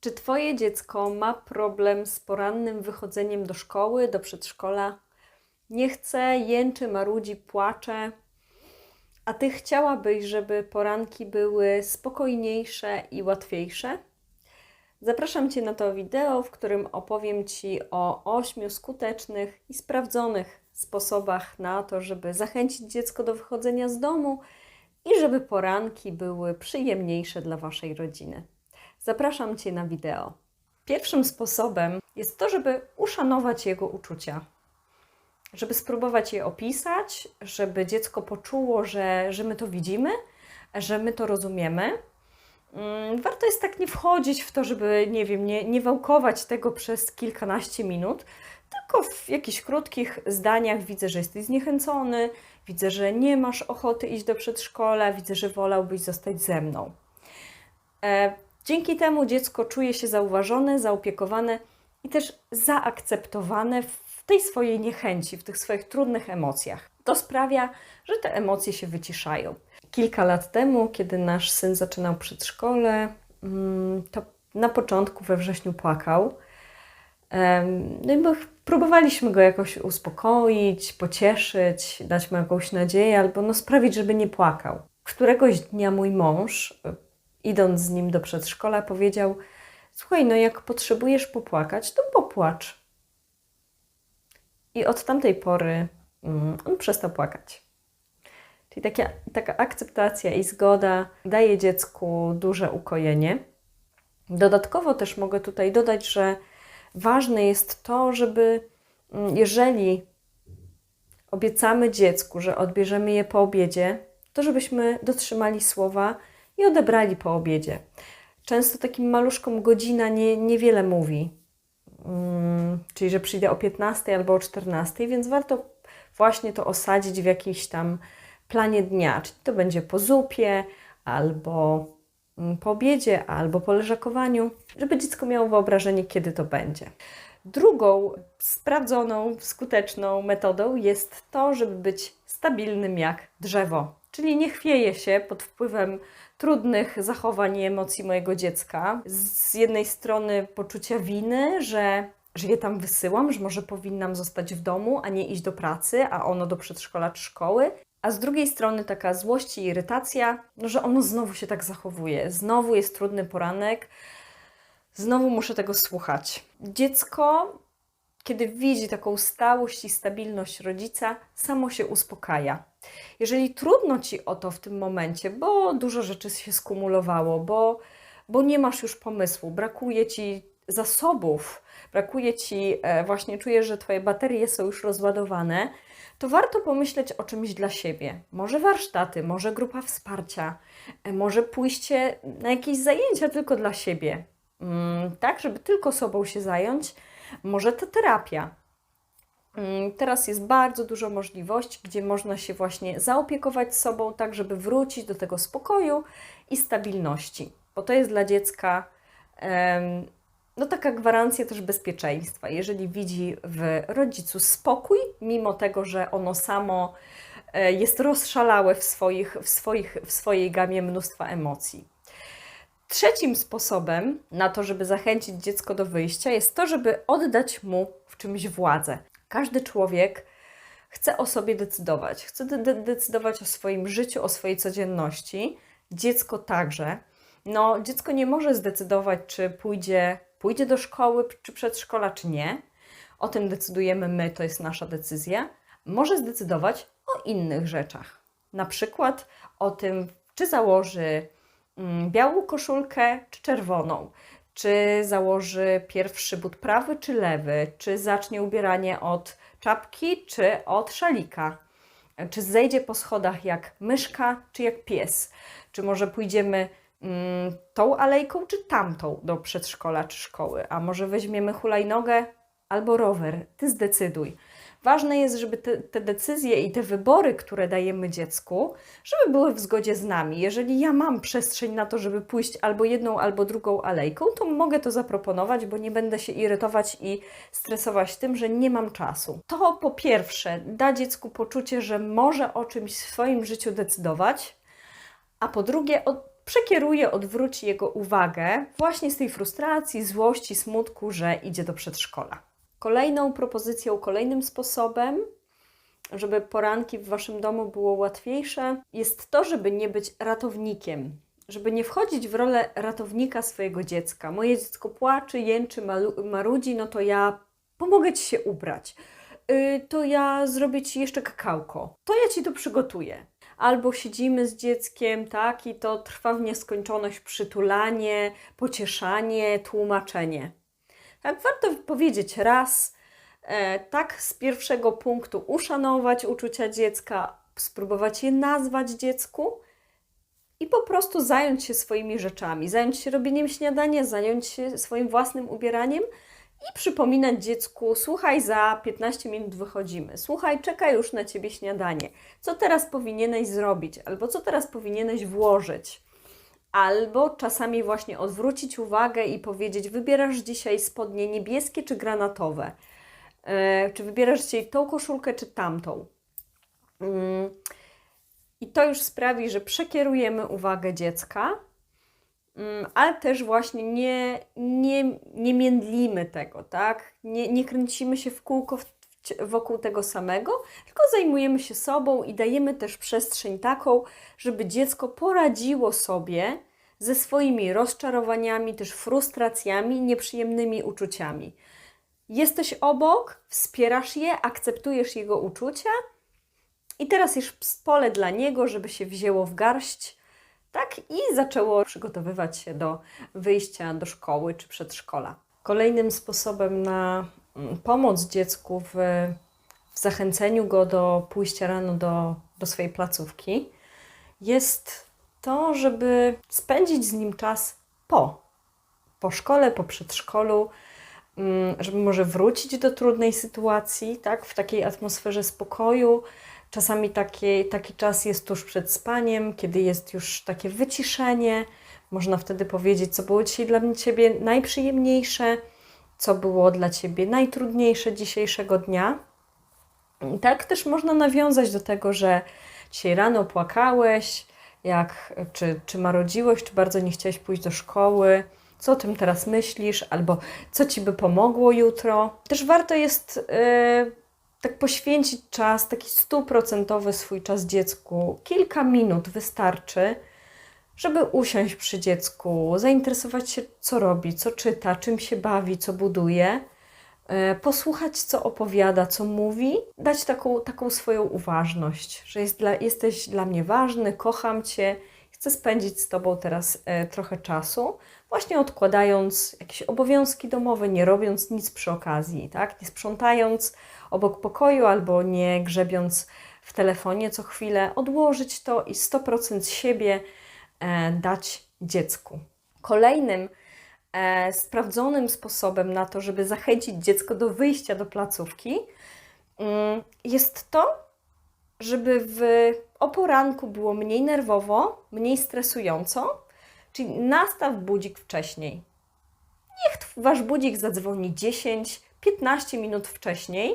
Czy Twoje dziecko ma problem z porannym wychodzeniem do szkoły, do przedszkola? Nie chce, jęczy, marudzi, płacze, a Ty chciałabyś, żeby poranki były spokojniejsze i łatwiejsze? Zapraszam Cię na to wideo, w którym opowiem Ci o ośmiu skutecznych i sprawdzonych sposobach na to, żeby zachęcić dziecko do wychodzenia z domu i żeby poranki były przyjemniejsze dla Waszej rodziny. Zapraszam Cię na wideo. Pierwszym sposobem jest to, żeby uszanować jego uczucia, żeby spróbować je opisać, żeby dziecko poczuło, że, że my to widzimy, że my to rozumiemy. Mm, Warto jest tak nie wchodzić w to, żeby, nie wiem, nie, nie wałkować tego przez kilkanaście minut, tylko w jakichś krótkich zdaniach widzę, że jesteś zniechęcony, widzę, że nie masz ochoty iść do przedszkola, widzę, że wolałbyś zostać ze mną. E, Dzięki temu dziecko czuje się zauważone, zaopiekowane i też zaakceptowane w tej swojej niechęci, w tych swoich trudnych emocjach. To sprawia, że te emocje się wyciszają. Kilka lat temu, kiedy nasz syn zaczynał przedszkole, mm, to na początku we wrześniu płakał. No i my próbowaliśmy go jakoś uspokoić, pocieszyć, dać mu jakąś nadzieję albo no sprawić, żeby nie płakał. Któregoś dnia mój mąż, idąc z nim do przedszkola, powiedział: Słuchaj, no jak potrzebujesz popłakać, to popłacz. I od tamtej pory mm, on przestał płakać. Czyli taka, taka akceptacja i zgoda daje dziecku duże ukojenie. Dodatkowo też mogę tutaj dodać, że ważne jest to, żeby mm, jeżeli obiecamy dziecku, że odbierzemy je po obiedzie, to żebyśmy dotrzymali słowa i odebrali po obiedzie. Często takim maluszkom godzina nie, niewiele mówi, Mm, czyli że przyjdę o 15 albo o 14, więc warto właśnie to osadzić w jakimś tam planie dnia, czyli to będzie po zupie, albo mm, po obiedzie, albo po leżakowaniu, żeby dziecko miało wyobrażenie, kiedy to będzie. Drugą sprawdzoną, skuteczną metodą jest to, żeby być stabilnym jak drzewo, czyli nie chwieje się pod wpływem trudnych zachowań i emocji mojego dziecka. Z jednej strony poczucia winy, że, że je tam wysyłam, że może powinnam zostać w domu, a nie iść do pracy, a ono do przedszkola czy szkoły. A z drugiej strony taka złość i irytacja, no, że ono znowu się tak zachowuje. Znowu jest trudny poranek, znowu muszę tego słuchać. Dziecko, kiedy widzi taką stałość i stabilność rodzica, samo się uspokaja. Jeżeli trudno ci o to w tym momencie, bo dużo rzeczy się skumulowało, bo, bo nie masz już pomysłu, brakuje ci zasobów, brakuje ci, e, właśnie czujesz, że twoje baterie są już rozładowane, to warto pomyśleć o czymś dla siebie. Może warsztaty, może grupa wsparcia, e, może pójście na jakieś zajęcia tylko dla siebie, Mm, tak, żeby tylko sobą się zająć. Może to terapia. Mm, Teraz jest bardzo dużo możliwości, gdzie można się właśnie zaopiekować sobą, tak żeby wrócić do tego spokoju i stabilności, bo to jest dla dziecka no taka gwarancja też bezpieczeństwa. Jeżeli widzi w rodzicu spokój, mimo tego, że ono samo e, jest rozszalałe w, swoich, w, swoich, w swojej gamie mnóstwa emocji. Trzecim sposobem na to, żeby zachęcić dziecko do wyjścia, jest to, żeby oddać mu w czymś władzę. Każdy człowiek chce o sobie decydować, chce de- de- decydować o swoim życiu, o swojej codzienności. Dziecko także. No, dziecko nie może zdecydować, czy pójdzie, pójdzie do szkoły, czy przedszkola, czy nie. O tym decydujemy my, to jest nasza decyzja. Może zdecydować o innych rzeczach. Na przykład o tym, czy założy mm, białą koszulkę, czy czerwoną. Czy założy pierwszy but prawy, czy lewy? Czy zacznie ubieranie od czapki, czy od szalika? Czy zejdzie po schodach jak myszka, czy jak pies? Czy może pójdziemy mm, tą alejką, czy tamtą do przedszkola, czy szkoły? A może weźmiemy hulajnogę albo rower? Ty zdecyduj. Ważne jest, żeby te, te decyzje i te wybory, które dajemy dziecku, żeby były w zgodzie z nami. Jeżeli ja mam przestrzeń na to, żeby pójść albo jedną, albo drugą alejką, to mogę to zaproponować, bo nie będę się irytować i stresować tym, że nie mam czasu. To po pierwsze da dziecku poczucie, że może o czymś w swoim życiu decydować, a po drugie od, przekieruje, odwróci jego uwagę właśnie z tej frustracji, złości, smutku, że idzie do przedszkola. Kolejną propozycją, kolejnym sposobem, żeby poranki w waszym domu było łatwiejsze, jest to, żeby nie być ratownikiem, żeby nie wchodzić w rolę ratownika swojego dziecka. Moje dziecko płacze, jęczy, marudzi, no to ja pomogę ci się ubrać. Y, to ja zrobię ci jeszcze kakałko. To ja ci to przygotuję. Albo siedzimy z dzieckiem, tak, i to trwa w nieskończoność przytulanie, pocieszanie, tłumaczenie. Warto powiedzieć raz, e, tak z pierwszego punktu uszanować uczucia dziecka, spróbować je nazwać dziecku i po prostu zająć się swoimi rzeczami, zająć się robieniem śniadania, zająć się swoim własnym ubieraniem i przypominać dziecku: Słuchaj, za 15 minut wychodzimy, słuchaj, czeka już na ciebie śniadanie. Co teraz powinieneś zrobić, albo co teraz powinieneś włożyć? Albo czasami właśnie odwrócić uwagę i powiedzieć: Wybierasz dzisiaj spodnie niebieskie czy granatowe? E, czy wybierasz dzisiaj tą koszulkę czy tamtą? Mm. I to już sprawi, że przekierujemy uwagę dziecka, mm, ale też właśnie nie, nie, nie międlimy tego, tak? Nie, nie kręcimy się w kółko wokół tego samego, tylko zajmujemy się sobą i dajemy też przestrzeń taką, żeby dziecko poradziło sobie ze swoimi rozczarowaniami, też frustracjami, nieprzyjemnymi uczuciami. Jesteś obok, wspierasz je, akceptujesz jego uczucia i teraz jest pole dla niego, żeby się wzięło w garść, tak i zaczęło przygotowywać się do wyjścia do szkoły czy przedszkola. Kolejnym sposobem na pomoc dziecku w, w zachęceniu go do pójścia rano do, do swojej placówki jest to, żeby spędzić z nim czas po, po szkole, po przedszkolu, mm, żeby może wrócić do trudnej sytuacji, tak, w takiej atmosferze spokoju, Czasami taki, taki czas jest tuż przed spaniem, kiedy jest już takie wyciszenie. Można wtedy powiedzieć, co było dzisiaj dla Ciebie najprzyjemniejsze, co było dla Ciebie najtrudniejsze dzisiejszego dnia. Tak też można nawiązać do tego, że dzisiaj rano płakałeś, jak, czy, czy marodziłeś, czy bardzo nie chciałeś pójść do szkoły, co o tym teraz myślisz, albo co Ci by pomogło jutro. Też warto jest yy, tak poświęcić czas, taki stuprocentowy swój czas dziecku, kilka minut wystarczy, żeby usiąść przy dziecku, zainteresować się, co robi, co czyta, czym się bawi, co buduje, e, posłuchać, co opowiada, co mówi, dać taką, taką swoją uważność, że jest dla, jesteś dla mnie ważny, kocham Cię, chcę spędzić z Tobą teraz e, trochę czasu, właśnie odkładając jakieś obowiązki domowe, nie robiąc nic przy okazji, tak? nie sprzątając, obok pokoju albo nie grzebiąc w telefonie co chwilę, odłożyć to i 100% siebie dać dziecku. Kolejnym e, sprawdzonym sposobem na to, żeby zachęcić dziecko do wyjścia do placówki, mm, jest to, żeby w, o poranku było mniej nerwowo, mniej stresująco, czyli nastaw budzik wcześniej. Niech wasz budzik zadzwoni 10-15 minut wcześniej,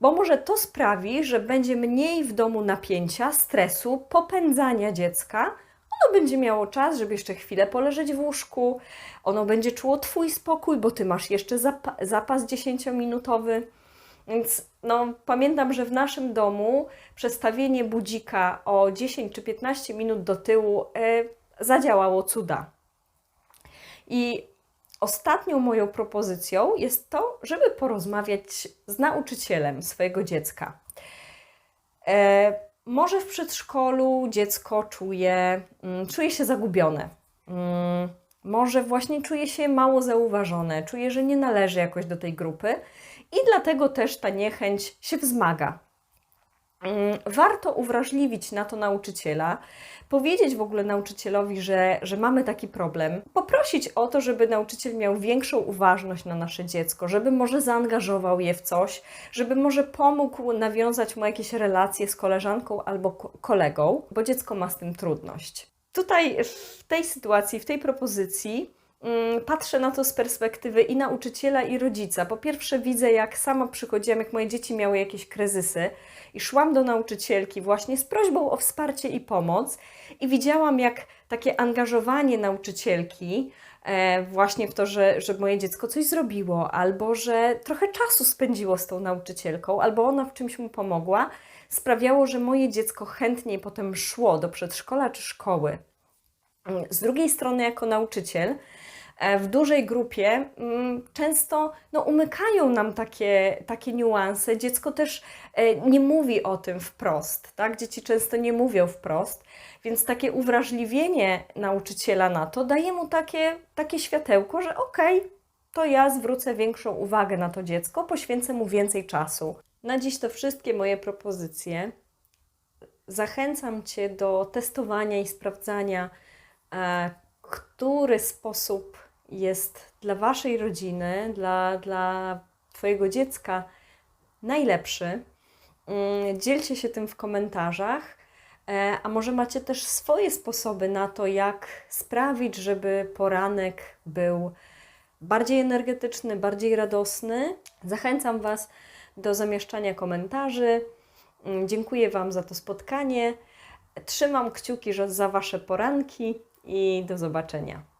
bo może to sprawi, że będzie mniej w domu napięcia, stresu, popędzania dziecka. Ono będzie miało czas, żeby jeszcze chwilę poleżeć w łóżku, ono będzie czuło Twój spokój, bo Ty masz jeszcze zap zapas 10-minutowy. Więc no, pamiętam, że w naszym domu przestawienie budzika o 10 czy 15 minut do tyłu e, zadziałało cuda. I Ostatnią moją propozycją jest to, żeby porozmawiać z nauczycielem swojego dziecka. E, może w przedszkolu dziecko czuje, mm, czuje się zagubione. Mm, może właśnie czuje się mało zauważone, czuje, że nie należy jakoś do tej grupy i dlatego też ta niechęć się wzmaga. Mm, warto uwrażliwić na to nauczyciela, powiedzieć w ogóle nauczycielowi, że, że mamy taki problem, poprosić o to, żeby nauczyciel miał większą uważność na nasze dziecko, żeby może zaangażował je w coś, żeby może pomógł nawiązać mu jakieś relacje z koleżanką albo kolegą, bo dziecko ma z tym trudność. Tutaj w tej sytuacji, w tej propozycji patrzę na to z perspektywy i nauczyciela, i rodzica. Po pierwsze, widzę, jak sama przychodziłam, jak moje dzieci miały jakieś kryzysy, i szłam do nauczycielki właśnie z prośbą o wsparcie i pomoc, i widziałam, jak takie angażowanie nauczycielki e, właśnie w to, że, że moje dziecko coś zrobiło, albo że trochę czasu spędziło z tą nauczycielką, albo ona w czymś mu pomogła, sprawiało, że moje dziecko chętniej potem szło do przedszkola czy szkoły. Z drugiej strony, jako nauczyciel, w dużej grupie mm, często no, umykają nam takie, takie niuanse. Dziecko też e, nie mówi o tym wprost, tak? Dzieci często nie mówią wprost, więc takie uwrażliwienie nauczyciela na to daje mu takie, takie światełko, że okej, to ja zwrócę większą uwagę na to dziecko, poświęcę mu więcej czasu. Na dziś to wszystkie moje propozycje. Zachęcam Cię do testowania i sprawdzania, e, który sposób jest dla Waszej rodziny, dla, dla Twojego dziecka najlepszy. Mm, Dzielcie się tym w komentarzach. E, A może macie też swoje sposoby na to, jak sprawić, żeby poranek był bardziej energetyczny, bardziej radosny? Zachęcam Was do zamieszczania komentarzy. Mm, Dziękuję Wam za to spotkanie. Trzymam kciuki za Wasze poranki i do zobaczenia.